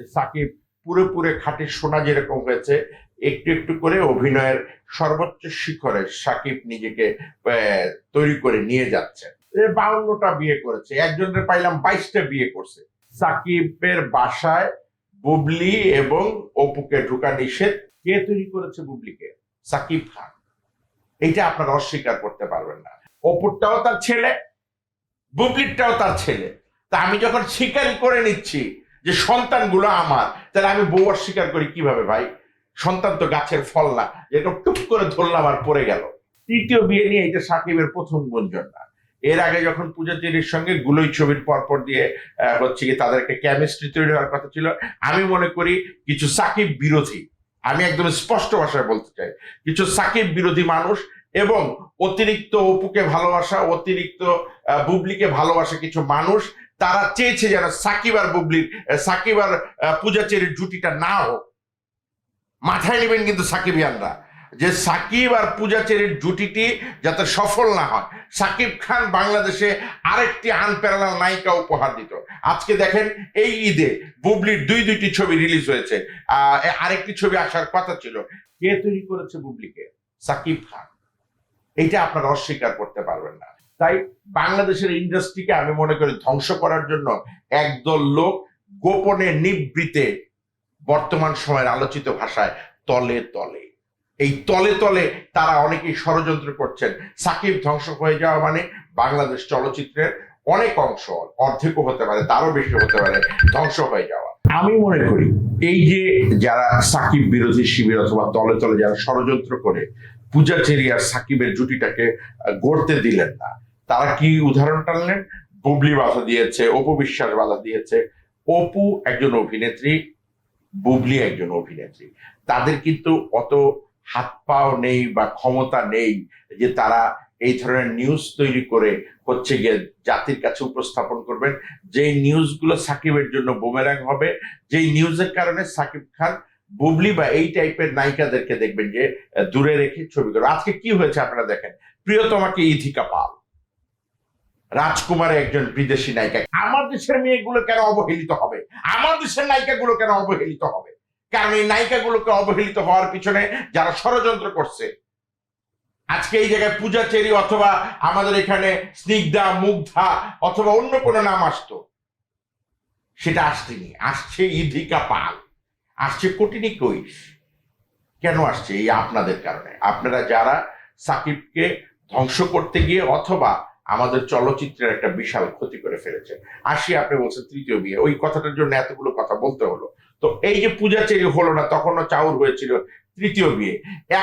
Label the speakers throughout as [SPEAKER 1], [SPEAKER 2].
[SPEAKER 1] যে সাকিব পুরোপুরে খাঁটি সোনা যেরকম হয়েছে, একটু একটু করে অভিনয়ের সর্বোচ্চ শিখরে সাকিব নিজেকে তৈরি করে নিয়ে যাচ্ছে। বাউন্নটা বিয়ে করেছে। একজনের পাইলাম বাইশটা বিয়ে করছে। সাকিবের বাসায় বুবলি এবং অপুকে ঢুকা নিষেধ। কে তৈরি করেছে বুবলিকে? সাকিব খান। এইটা আপনারা অস্বীকার করতে পারবেন না। অপুরটাও তার ছেলে, বুবলিরটাও তার ছেলে। তা আমি যখন স্বীকারই করে নিচ্ছি যে সন্তানগুলো আমার, তাহলে আমি বউ অস্বীকার করি কীভাবে ভাই? সন্তান তো গাছের ফল না। এরকম টুপ করে ধরলাম আর পড়ে গেল। তৃতীয় বিয়ে নিয়ে এটা সাকিবের প্রথম গুঞ্জন না। এর আগে যখন পূজা চেরির সঙ্গে গুলোই ছবির পরপর দিয়ে হচ্ছে কি তাদের একটা কেমিস্ট্রি তৈরি হওয়ার কথা ছিল, আমি মনে করি কিছু সাকিব বিরোধী, আমি একদম স্পষ্ট ভাষায় বলতে চাই, কিছু সাকিব বিরোধী মানুষ এবং অতিরিক্ত অপুকে ভালোবাসা, অতিরিক্ত বুবলিকে ভালোবাসা কিছু মানুষ তারা চেয়েছে যেন সাকিব আর বুবলির সাকিব আর আহ, পূজা চেরির জুটিটা না হোক। মাথায় নেবেন কিন্তু সাকিবিয়ানরা যে সাকিব আর পূজা চেরির জুটিটি যাতে সফল না হয়। সাকিব খান বাংলাদেশে আরেকটি আনপ্যারালাল নায়িকা উপহার দিত। আজকে দেখেন এই ঈদে বুবলির দুই দুইটি ছবি রিলিজ হয়েছে। আরেকটি ছবি আসার কথা ছিল। কে তৈরি করেছে বুবলিকে? সাকিব খান। এইটা আপনারা অস্বীকার করতে পারবেন না। তাই বাংলাদেশের ইন্ডাস্ট্রিকে আমি মনে করি ধ্বংস করার জন্য একদল লোক গোপনে নিবৃতে বর্তমান সময়ের আলোচিত ভাষায় তলে তলে। এই তলে তলে তারা অনেকেই ষড়যন্ত্র করছেন। সাকিব ধ্বংস হয়ে যাওয়া মানে বাংলাদেশ চলচ্চিত্রের অনেক অংশ, অর্ধেকও হতে পারে, তারও বেশি হতে পারে, ধ্বংস হয়ে যাওয়া। আমি মনে করি এই যে যারা সাকিব বিরোধী শিবির অথবা তলে তলে যারা ষড়যন্ত্র করে পূজা চেরি আর সাকিবের জুটিটাকে গড়তে দিলেন না। তারা কি উদাহরণ টানলেন? বুবলি বাধা দিয়েছে, অপু বিশ্বাস বাধা দিয়েছে। অপু একজন অভিনেত্রী, বুবলি একজন অভিনেত্রী। তাদের কিন্তু অত হাত পাও নেই বা ক্ষমতা নেই যে তারা এই ধরনের নিউজ তৈরি করে হচ্ছে গিয়ে জাতির কাছে উপস্থাপন করবেন। যেই নিউজগুলো সাকিবের জন্য বোমেরাং হবে, যেই নিউজের কারণে সাকিব খান, বুবলি বা এই টাইপের নায়িকাদেরকে দেখবেন যে দূরে রেখে ছবি করবে আজকে কি হয়েছে আপনারা দেখেন? প্রিয়তমাকে ইথিকা পাল। রাজকুমারের একজন বিদেশি নায়িকা আমার দেশের মেয়েগুলো কেন অবহেলিত হবে? আমার দেশের নায়িকাগুলো কেন অবহেলিত হবে? কারণ এই নায়িকাগুলোকে অবহেলিত হওয়ার পিছনে যারা ষড়যন্ত্র করছে, আজকে এই জায়গায় পূজা চেরি অথবা আমাদের এখানে স্নিগ্ধা, মুগ্ধা অথবা অন্য কোনো নাম আসতো। সেটা আসছেনি আসছে ইধিকা পাল। আসছে কোটিনি কৈশ। কেন আসছে? এই আপনাদের কারণে। আপনারা যারা সাকিবকে ধ্বংস করতে গিয়ে অথবা আমাদের চলচ্চিত্রের একটা বিশাল ক্ষতি করে ফেলেছে। আসি আপনি বলছেন তৃতীয় বিয়ে। ওই কথাটার জন্য এতগুলো কথা বলতে হলো। তো এই যে পূজা চেরি হলো না, তখনও চাউর হয়েছিল তৃতীয় বিয়ে।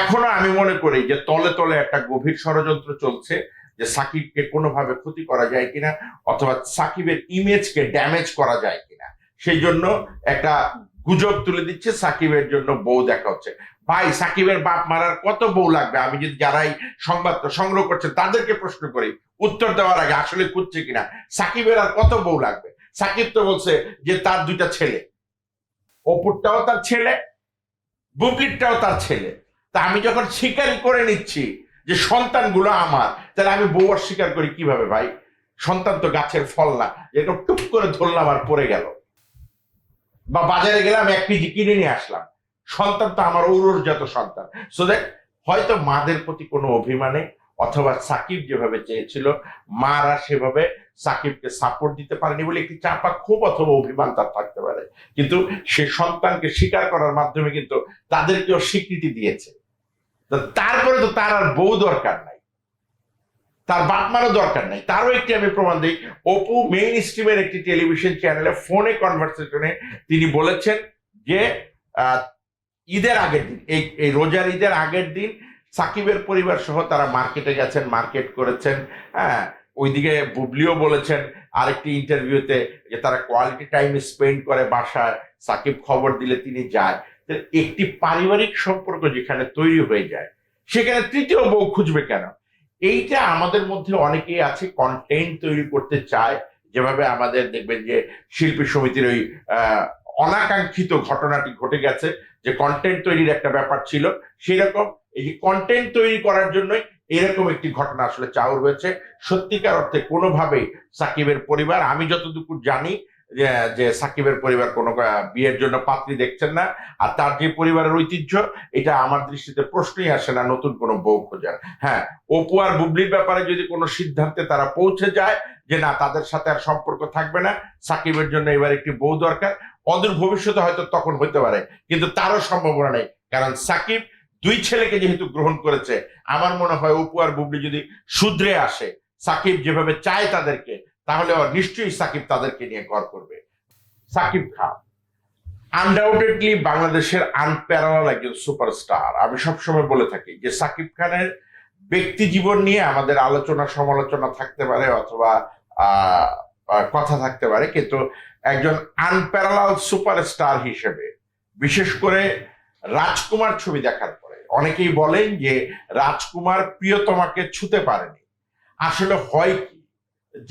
[SPEAKER 1] এখনও আমি মনে করি যে তলে তলে একটা গভীর ষড়যন্ত্র চলছে যে সাকিবকে কোনোভাবে ক্ষতি করা যায় কিনা, অথবা সাকিবের ইমেজকে ড্যামেজ করা যায় কিনা, সেই জন্য একটা গুজব তুলে দিচ্ছে সাকিবের জন্য বউ দেখা হচ্ছে ভাই, সাকিবের বাপ মারার কত বউ লাগবে? আমি যদি যারাই সংবাদ সংগ্রহ করছে, তাদেরকে প্রশ্ন করি, উত্তর দেওয়ার আগে আসলে খুঁজছে কিনা? সাকিবের আর কত বউ লাগবে? সাকিব তো বলছে যে তার দুইটা ছেলে। অপুরটাও তার ছেলে বুবলিরটাও তার ছেলে। তা আমি যখন স্বীকারই করে নিচ্ছি যে সন্তানগুলো আমার, তাহলে আমি বউ আর স্বীকার করি কীভাবে ভাই? সন্তান তো গাছের ফল না এরকম টুপ করে ধরলাম আর পড়ে গেল। বা বাজারে গেলাম, এক কেজি কিনে নিয়ে আসলাম। সন্তান তো আমার ঔরজাত সন্তান। সো দেখ হয়তো মাদের প্রতি কোনো অভিমানে অথবা সাকিব যেভাবে চেয়েছিল, মারা সেভাবে সাকিবকে সাপোর্ট দিতে পারেনি বলে একটি চাপা খুব অথবা অভিমান তার থাকতে পারে। কিন্তু সে সন্তানকে স্বীকার করার মাধ্যমে কিন্তু তাদেরকেও স্বীকৃতি দিয়েছে। তারপরে তো তার আর বউ দরকার নাই। তার বাপমারও দরকার নাই। তারও একটি আমি প্রমাণ দিই। অপু মেইন স্ট্রিমের একটি টেলিভিশন চ্যানেলে ফোনে কনভারসেশনে তিনি বলেছেন যে ঈদের আগের দিন, এই এই রোজার ঈদের আগের দিন সাকিবের পরিবার সহ তারা মার্কেটে গেছেন মার্কেট করেছেন। হ্যাঁ ওইদিকে বুবলিও বলেছেন আরেকটি ইন্টারভিউতে যে তারা কোয়ালিটি টাইম স্পেন্ড করে বাসায়, সাকিব খবর দিলে তিনি যায়। একটি পারিবারিক সম্পর্ক যেখানে তৈরি হয়ে যায়, সেখানে তৃতীয় বউ খুঁজবে কেন? এইটা আমাদের মধ্যে অনেকেই আছে কন্টেন্ট তৈরি করতে চায়। যেভাবে আমাদের দেখবেন যে শিল্পী সমিতির ওই অনাকাঙ্ক্ষিত ঘটনাটি ঘটে গেছে, যে কন্টেন্ট তৈরির একটা ব্যাপার ছিল। সেই রকম এই কন্টেন্ট তৈরি করার জন্যই এরকম একটি ঘটনা আসলে চাউর হয়েছে। সত্যিকার অর্থে কোনোভাবেই সাকিবের পরিবার, আমি যতটুকু জানি যে সাকিবের পরিবার কোনো বিয়ের জন্য পাত্রী দেখছেন না, আর তার যে পরিবারের ঐতিহ্য, এটা আমার দৃষ্টিতে প্রশ্নই আসে না, নতুন কোনো বউ খোঁজার। হ্যাঁ অপু আর বুবলির ব্যাপারে যদি কোনো সিদ্ধান্তে তারা পৌঁছে যায় যে, না, তাদের সাথে আর সম্পর্ক থাকবে না, সাকিবের জন্য এবার একটি বউ দরকার, অদূর ভবিষ্যতে হয়তো তখন হইতে পারে, কিন্তু তারও সম্ভাবনা নেই, কারণ সাকিব দুই ছেলেকে যেহেতু গ্রহণ করেছে, আমার মনে হয় অপু আর বুবলি যদি শুধরে আসে, সাকিব যেভাবে চায় তাদেরকে তাহলে নিশ্চয়ই সাকিব তাদেরকে নিয়ে ঘর করবে। সাকিব খান। আনডাউটেডলি বাংলাদেশের আনপ্যারাল একজন সুপারস্টার আমি সবসময় বলে থাকি যে সাকিব খানের ব্যক্তি জীবন নিয়ে আমাদের আলোচনা, সমালোচনা থাকতে পারে অথবা কথা থাকতে পারে। কিন্তু একজন আনপ্যারালাল সুপারস্টার হিসেবে, বিশেষ করে রাজকুমার ছবি দেখার পরে, অনেকেই বলেন যে রাজকুমার প্রিয়তমাকে ছুতে পারেনি। আসলে হয় কি?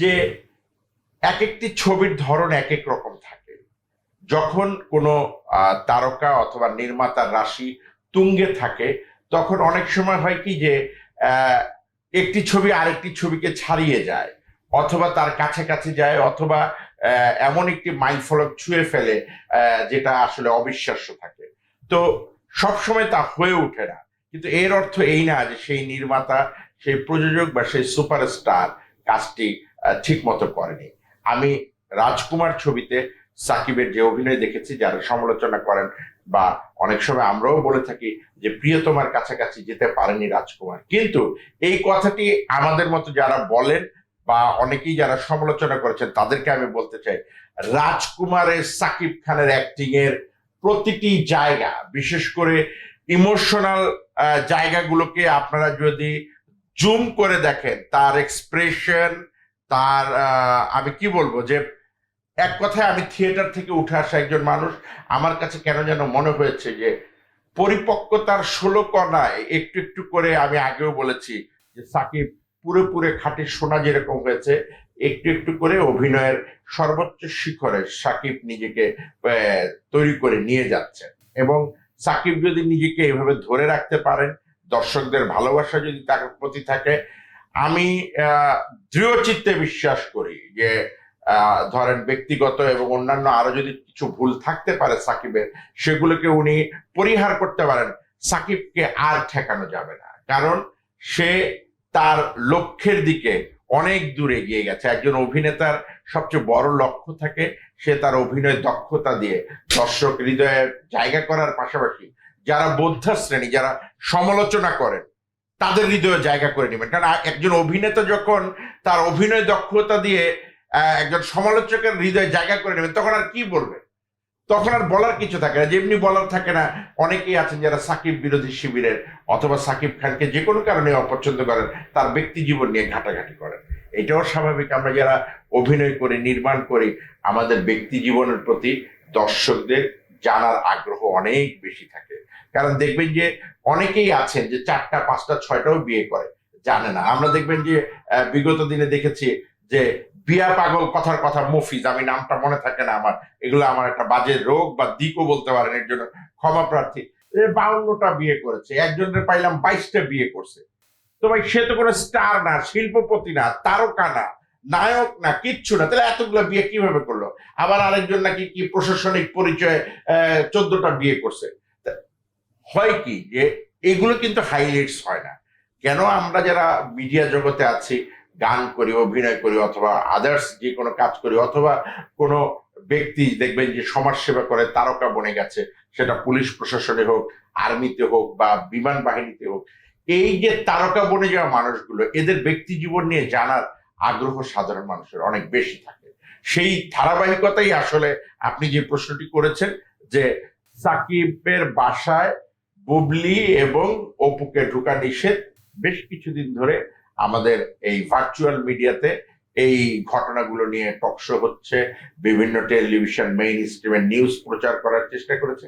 [SPEAKER 1] যে এক একটি ছবির ধরন এক এক রকম থাকে। যখন কোনো তারকা অথবা নির্মাতার রাশি তুঙ্গে থাকে, তখন অনেক সময় হয় কি যে একটি ছবি আরেকটি ছবিকে ছাড়িয়ে যায়, অথবা তার কাছে কাছে যায়, অথবা এমন একটি মাইলফলক ছুঁয়ে ফেলে যেটা আসলে অবিশ্বাস্য থাকে। তো সবসময় তা হয়ে ওঠে না। কিন্তু এর অর্থ এই না যে সেই নির্মাতা, সেই প্রযোজক বা সেই সুপারস্টার কাজটি ঠিক মতো করেনি। আমি রাজকুমার ছবিতে সাকিবের যে অভিনয় দেখেছি, যারা সমালোচনা করেন বা অনেক সময় আমরাও বলে থাকি যে প্রিয়তমার কাছাকাছি যেতে পারেনি রাজকুমার। কিন্তু এই কথাটি আমাদের মতো যারা বলেন বা অনেকেই যারা সমালোচনা করেছেন, তাদেরকে আমি বলতে চাই রাজকুমারের সাকিব খানের অ্যাক্টিং এর প্রতিটি জায়গা, বিশেষ করে ইমোশনাল জায়গাগুলোকে আপনারা যদি জুম করে দেখেন, তার এক্সপ্রেশন তার আমি কি বলব যে এক কথায় আমি থিয়েটার থেকে উঠে আসা একজন মানুষ, আমার কাছে কেন যেন মনে হয়েছে যে পরিপক্কতার ষোলো কণায় একটু একটু করে আমি আগেও বলেছি যে সাকিব পুরোপুরে খাঁটি সোনা যেরকম হয়েছে, একটু একটু করে অভিনয়ের সর্বোচ্চ শিখরে সাকিব নিজেকে তৈরি করে নিয়ে যাচ্ছেন। এবং সাকিব যদি নিজেকে এভাবে ধরে রাখতে পারেন, দর্শকদের ভালোবাসা যদি তার প্রতি থাকে আমি দৃঢ় চিত্তে বিশ্বাস করি যে ধরেন ব্যক্তিগত এবং অন্যান্য আরও যদি কিছু ভুল থাকতে পারে সাকিবের, সেগুলোকে উনি পরিহার করতে পারেন। সাকিবকে আর ঠেকানো যাবে না। কারণ সে তার লক্ষ্যের দিকে অনেক দূরে এগিয়ে গেছে। একজন অভিনেতার সবচেয়ে বড় লক্ষ্য থাকে, সে তার অভিনয় দক্ষতা দিয়ে দর্শক হৃদয়ে জায়গা করার পাশাপাশি যারা বোদ্ধা শ্রেণি, যারা সমালোচনা করেন তাদের হৃদয়ে জায়গা করে নেবেন। কারণ একজন অভিনেতা যখন তার অভিনয় দক্ষতা দিয়ে একজন সমালোচকের হৃদয়ে জায়গা করে নেবেন, তখন আর কি বলবে? তখন আর বলার কিছু থাকে না, যেমনি বলার থাকে না, অনেকেই আছেন যারা সাকিব বিরোধী শিবিরের অথবা সাকিব খানকে যে কোনো কারণে অপছন্দ করেন, তার ব্যক্তি জীবন নিয়ে ঘাটাঘাটি করেন। এটাও স্বাভাবিক, আমরা যারা অভিনয় করি, নির্মাণ করি, আমাদের ব্যক্তি জীবনের প্রতি দর্শকদের জানার আগ্রহ অনেক বেশি থাকে। কারণ দেখবেন যে অনেকেই আছেন যে চারটা, পাঁচটা, ছয়টাও বিয়ে করে, জানে না। আমরা দেখবেন যে বিগত দিনে দেখেছি যে বিয়া পাগল কথার কথা মফিজ, আমি নামটা মনে থাকে না আমার, এগুলো আমার একটা বাজে রোগ বা দিকও বলতে পারেন এর জন্য, ক্ষমা প্রার্থী। বাউন্নটা বিয়ে করেছে, একজনের পাইলাম বাইশটা বিয়ে করছে। তো ভাই, সে তো কোনো স্টার না, শিল্পপতি না, তারকা না, নায়ক না, কিচ্ছু না, তাহলে এতগুলো বিয়ে কীভাবে করল? আবার আরেকজন নাকি কি প্রশাসনিক পরিচয়ে চোদ্দটা বিয়ে করছে। হয় কি যে এগুলো কিন্তু হাইলাইটস হয় না। কেন আমরা যারা মিডিয়া জগতে আছি, গান করি, অভিনয় করি, অথবা আদার্স যে কোনো কাজ করি, অথবা কোনো ব্যক্তি দেখবেন যে সমাজ সেবা করে, তারকা বনে গেছে, সেটা পুলিশ প্রশাসনে হোক, আর্মিতে হোক, বা বিমান বাহিনীতে হোক, এই যে তারকা বনে যাওয়া মানুষগুলো, এদের ব্যক্তি জীবন নিয়ে জানার আগ্রহ সাধারণ মানুষের অনেক বেশি থাকে। সেই ধারাবাহিকতাই আসলে আপনি যে প্রশ্নটি করেছেন যে সাকিবের বাসায় বুবলি এবং অপুকে ঢুকা নিষেধ। বেশ কিছুদিন ধরে আমাদের এই ভার্চুয়াল মিডিয়াতে এই ঘটনাগুলো নিয়ে টকশো হচ্ছে, বিভিন্ন টেলিভিশন মেইন স্ট্রিমের নিউজ প্রচার করার চেষ্টা করেছে।